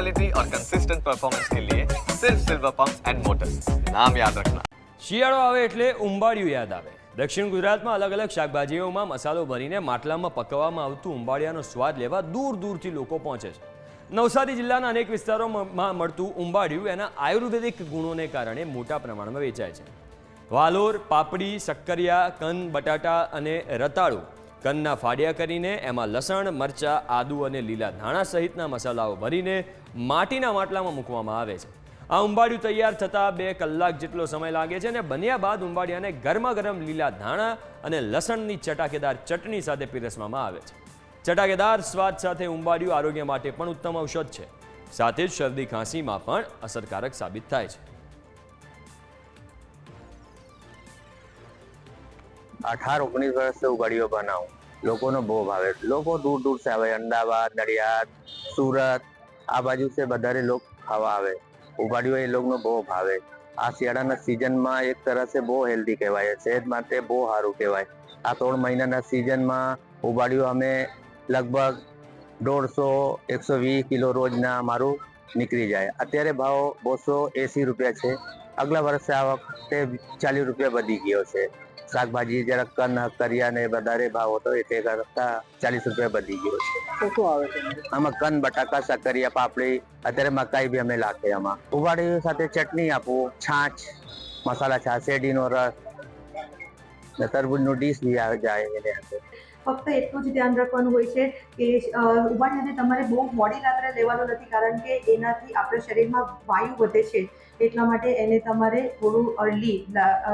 Quality और consistent performance के लिए सिर्फ सिल्वर पंप एंड मोटर्स नाम याद रखना શિયાળો આવે એટલે ઉંબાડિયું યાદ આવે દક્ષિણ ગુજરાતમાં અલગ અલગ શાકભાજીઓમાં મસાલો ભરીને માટલામાં પકવવામાં આવતું ઉંબાડિયાનો સ્વાદ લેવા દૂર દૂરથી લોકો પહોંચે છે નવસારી જિલ્લાના અનેક વિસ્તારોમાં મળતું ઉંબાડિયું એના આયુર્વેદિક ગુણોને કારણે મોટા પ્રમાણમાં વેચાય છે વાલોર પાપડી શક્કરિયા કંદ બટાટા અને રતાળુ કંદના ફાડિયા કરીને, એમાં લસણ, મરચાં, આદુ અને લીલા ધાણા સહિતના મસાલાઓ ભરીને માટીના માટલામાં મૂકવામાં આવે છે. આ ઉંબાડિયું તૈયાર થતાં બે કલાક જેટલો સમય લાગે છે અને બન્યા બાદ ઉંબાડિયાને ગરમા ગરમ લીલા ધાણા અને લસણની ચટાકેદાર ચટણી સાથે પીરસવામાં આવે છે. ચટાકેદાર સ્વાદ સાથે ઉંબાડિયું આરોગ્ય માટે પણ ઉત્તમ ઔષધ છે. સાથે જ શરદી ખાંસીમાં પણ અસરકારક સાબિત થાય છે. અઢાર, ઓગણીસ વર્ષથી ઉગાડીઓ બનાવું લોકોનો બહુ ભાવે લોકો દૂર દૂર સે આવે અમદાવાદ, નડિયાદ, સુરત, આ બાજુ છે વધારે લોક ખાવા આવે. ઉગાડીઓ એ લોકોનો બહુ ભાવે આ શિયાળાના સિઝનમાં એક તરફે બહુ હેલ્ધી કહેવાય. સેહત માટે બહુ સારું કહેવાય. આ ત્રણ મહિનાના સિઝનમાં ઉગાડીઓ અમે લગભગ દોઢસો, એકસો વીસ કિલો રોજના અમારું નીકળી જાય. અત્યારે ભાવ બસો એંસી રૂપિયા છે. આગલા વર્ષે આ વખતે ચાલીસ રૂપિયા વધી ગયો છે. શાકભાજી જરાક કન કરિયા ને વધારે ભાવ હતો એટલે કરતા ચાલીસ રૂપિયા વધી ગયો છે. શું આવે છે? આમાં કન બટાકા સકરિયા પાપડી અત્યારે મકાઈ બી અમે લાખે આમાં. ઉગાડી સાથે ચટણી આપું છાછ મસાલા છાશ શેરડીનો રસ ને તરબૂચનું ડીશ બી આવે જાય એને અંદર ફક્ત એટલું જ ધ્યાન રાખવાનું હોય છે કે અ, ઉબાડીને તમારે બહુ મોડી રાત્રે લેવાનું નથી કારણ કે એનાથી આપણા શરીરમાં વાયુ વધે છે. એટલા માટે એને તમારે થોડું અર્લી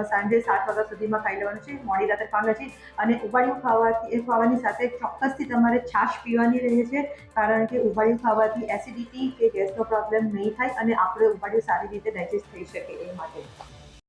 સાંજે સાત વાગ્યા સુધીમાં ખાઈ લેવાનું છે મોડી રાત્રે ખાવાનું નથી અને ઉબાડિયું ખાવાથી એ ખાવાની સાથે ચોક્કસથી તમારે છાશ પીવાની રહે છે કારણ કે ઉબાડિયું ખાવાથી એસિડિટી કે ગેસનો પ્રોબ્લેમ નહીં થાય અને આપણે ઉબાડિયું સારી રીતે ડાયજેસ્ટ થઈ શકે એ માટે.